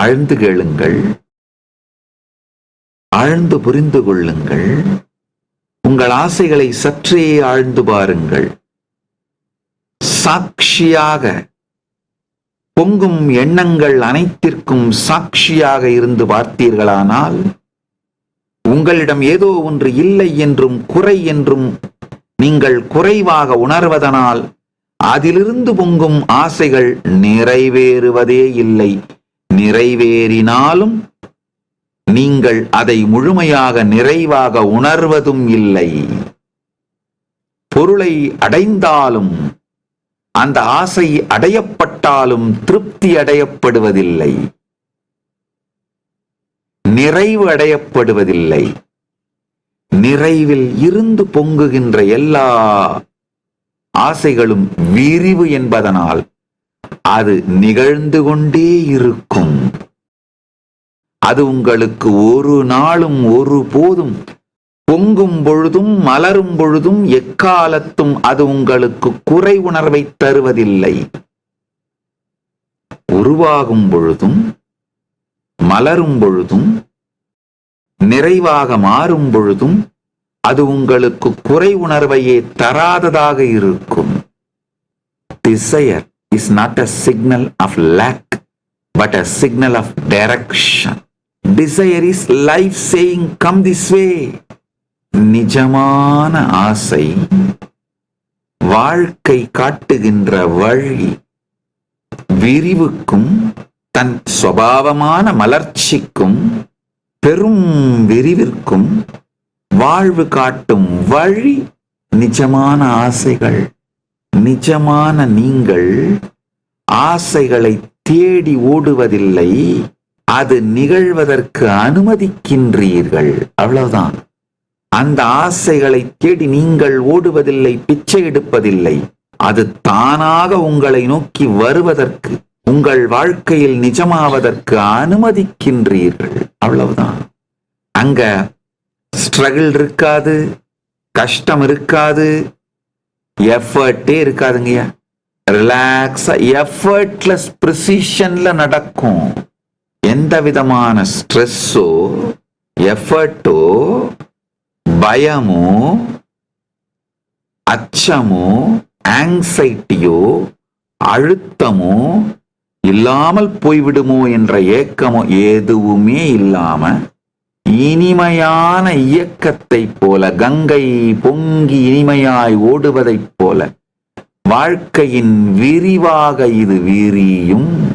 ஆழ்ந்து கேளுங்கள். ஆழ்ந்து புரிந்து கொள்ளுங்கள். உங்கள் ஆசைகளை சற்றே ஆழ்ந்து பாருங்கள். சாட்சியாக பொங்கும் எண்ணங்கள் அனைத்திற்கும் சாட்சியாக இருந்து பார்த்தீர்களானால் உங்களிடம் ஏதோ ஒன்று இல்லை என்றும் குறை என்றும் நீங்கள் குறைவாக உணர்வதனால் அதிலிருந்து பொங்கும் ஆசைகள் நிறைவேறுவதே இல்லை. நிறைவேறினாலும் நீங்கள் அதை முழுமையாக நிறைவாக உணர்வதும் இல்லை. பொருளை அடைந்தாலும் அந்த ஆசை அடையப்பட்டாலும் திருப்தி அடையப்படுவதில்லை. நிறைவு அடையப்படுவதில்லை. நிறைவில் இருந்து பொங்குகின்ற எல்லா ஆசைகளும் விரிவு என்பதனால் அது நிகழ்ந்து கொண்டே இருக்கும். அது உங்களுக்கு ஒரு நாளும் ஒரு போதும். பொங்கும் பொழுதும் மலரும் பொழுதும் எக்காலத்தும் அது உங்களுக்கு குறை உணர்வை தருவதில்லை. உருவாகும் பொழுதும் மலரும் பொழுதும் நிறைவாக மாறும் பொழுதும் அது உங்களுக்கு குறை உணர்வையே தராததாக இருக்கும். Desire. Is not a signal of lack but a signal of direction desire is life saying come this way நிஜமான ஆசை வாழ்க்கை காட்டுகின்ற வழி விரிவுக்கும் தன் சுவாவமான மலர்ச்சிக்கும் பெரும் விரிவிற்கும் வாழ்வு காட்டும் வழி நிஜமான ஆசைகள். நிஜமான நீங்கள் ஆசைகளை தேடி ஓடுவதில்லை அது நிகழ்வதற்கு அனுமதிக்கின்றீர்கள். அவ்வளவுதான். அந்த ஆசைகளை தேடி நீங்கள் ஓடுவதில்லை பிச்சை எடுப்பதில்லை. அது தானாக உங்களை நோக்கி வருவதற்கு உங்கள் வாழ்க்கையில் நிஜமாவதற்கு அனுமதிக்கின்றீர்கள். அவ்வளவுதான். அங்க ஸ்ட்ரகிள் இருக்காது கஷ்டம் இருக்காது எஃபர்ட்டே இருக்காதுங்கய்யா ரிலாக்ஸா எஃபர்ட்லெஸ் ப்ரிசிஷன்ல நடக்கும். எந்த விதமான ஸ்ட்ரெஸ்ஸோ எஃபர்ட்டோ பயமோ அச்சமோ ஆங்ஸைட்டியோ அழுத்தமோ இல்லாமல் போய்விடுமோ என்ற ஏக்கமோ எதுவுமே இல்லாம இனிமையான இயக்கத்தைப் போல கங்கை பொங்கி இனிமையாய் ஓடுவதைப் போல வாழ்க்கையின் விரிவாக இது விரியும்.